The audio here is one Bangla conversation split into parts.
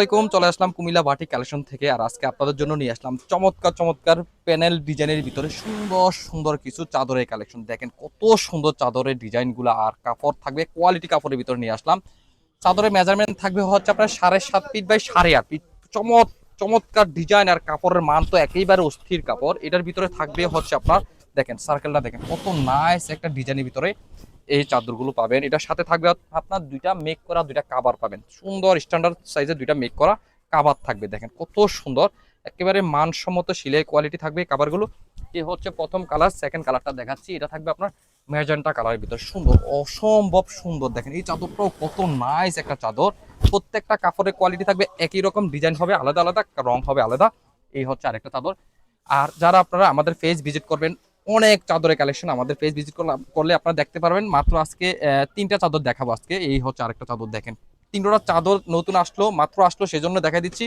আসসালামাইকুম চলে আসলাম কুমিল্লা বাটি কালেকশন থেকে, আর আজকে আপনাদের জন্য নিয়ে আসলাম চমৎকার চমৎকার প্যানেল ডিজাইনের ভিতরে সুন্দর সুন্দর কিছু চাদরের কালেকশন। দেখেন কত সুন্দর চাদরের ডিজাইনগুলো আর কাপড় থাকবে, কোয়ালিটি কাপড়ের ভিতরে নিয়ে আসলাম। চাদরের মেজারমেন্ট থাকবে হচ্ছে আপনার সাড়ে সাত ফিট বাই সাড়ে আট ফিট চমৎ, চমৎকার ডিজাইন আর কাপড়ের মান তো একেবারে অস্থির কাপড়। এটার ভিতরে থাকবে হচ্ছে আপনার, দেখেন সার্কেলটা দেখেন, কত নাইস একটা ডিজাইনের ভিতরে এই চাদরগুলো পাবেন। এটার সাথে থাকবে আপনার দুইটা মেক করা, দুইটা কাবার পাবেন। সুন্দর স্ট্যান্ডার্ড সাইজের দুইটা মেক করা কাবার থাকবে দেখেন, কত সুন্দর। একেবারে মানসম্মত সিলাই কোয়ালিটি থাকবে কাবারগুলো এ হচ্ছে প্রথম কালার সেকেন্ড কালারটা দেখাচ্ছি। এটা থাকবে আপনার ম্যাজেন্টা কালারের ভিতরে। সুন্দর, অসম্ভব সুন্দর দেখেন। এই চাদরটাও কত নাইস একটা চাদর। প্রত্যেকটা কাপড়ের কোয়ালিটি থাকবে, একই রকম ডিজাইন হবে, আলাদা আলাদা, রং হবে আলাদা। এই হচ্ছে আরেকটা চাদর। আর যারা আপনারা আমাদের ফেস ভিজিট করবেন অনেক চাদরের কালেকশন আমাদের পেজ ভিজিট করলে আপনারা দেখতে পারবেন। মাত্র আজকে তিনটা চাদর দেখাবো আজকে। এই হচ্ছে আরেকটা চাদর দেখেন। তিনটা চাদর নতুন আসলো, মাত্র আসলো সেজন্য দেখা দিচ্ছি।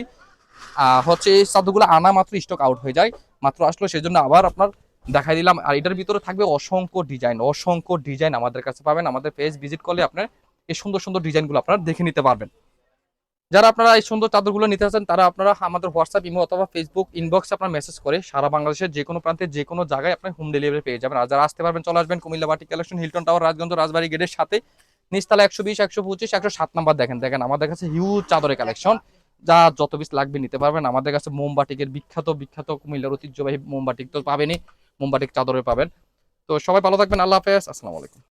হচ্ছে এই চাদরগুলো আনা মাত্র স্টক আউট হয়ে যায়। মাত্র আসলো সেজন্য আবার আপনার দেখাই দিলাম। আর এটার ভিতরে থাকবে অসংখ্য ডিজাইন অসংখ্য ডিজাইন আমাদের কাছে পাবেন। আমাদের পেজ ভিজিট করলে আপনার এই সুন্দর সুন্দর ডিজাইনগুলো আপনারা দেখে নিতে পারবেন। যারা আপনারা এই সুন্দর চাদরগুলো নিতে চান তারা আপনারা আমাদের হোয়াটসঅ্যাপ ইমো অথবা ফেসবুক ইনবক্সে আপনার মেসেজ করে সারা বাংলাদেশের যে কোনো প্রান্তে যে কোনো জায়গায় আপনি হোম ডেলিভারি পেয়ে যাবেন। আর যারা আসতে পারবেন, চলে আসবেন কুমিল্লা বাটি collection Hilton tower Rajganj, Rajbari গেটের সাথে। নিচতলা একশো বিশ, একশো পঁচিশ, একশো সাত নাম্বার দেখেন দেখেন, আমাদের কাছে হিউজ চাদরের কালেকশন যা যত পিস লাগবে নিতে পারবেন। আমাদের কাছে মোমবাটিকের বিখ্যাত বিখ্যাত কুমিল্লার ঐতিহ্যবাহী মোমবাটিক তো পাবেনই মোমবাটিক চাদরে পাবেন। তো সবাই ভালো থাকবেন, আল্লাহ হাফেজ, আসসালামু আলাইকুম।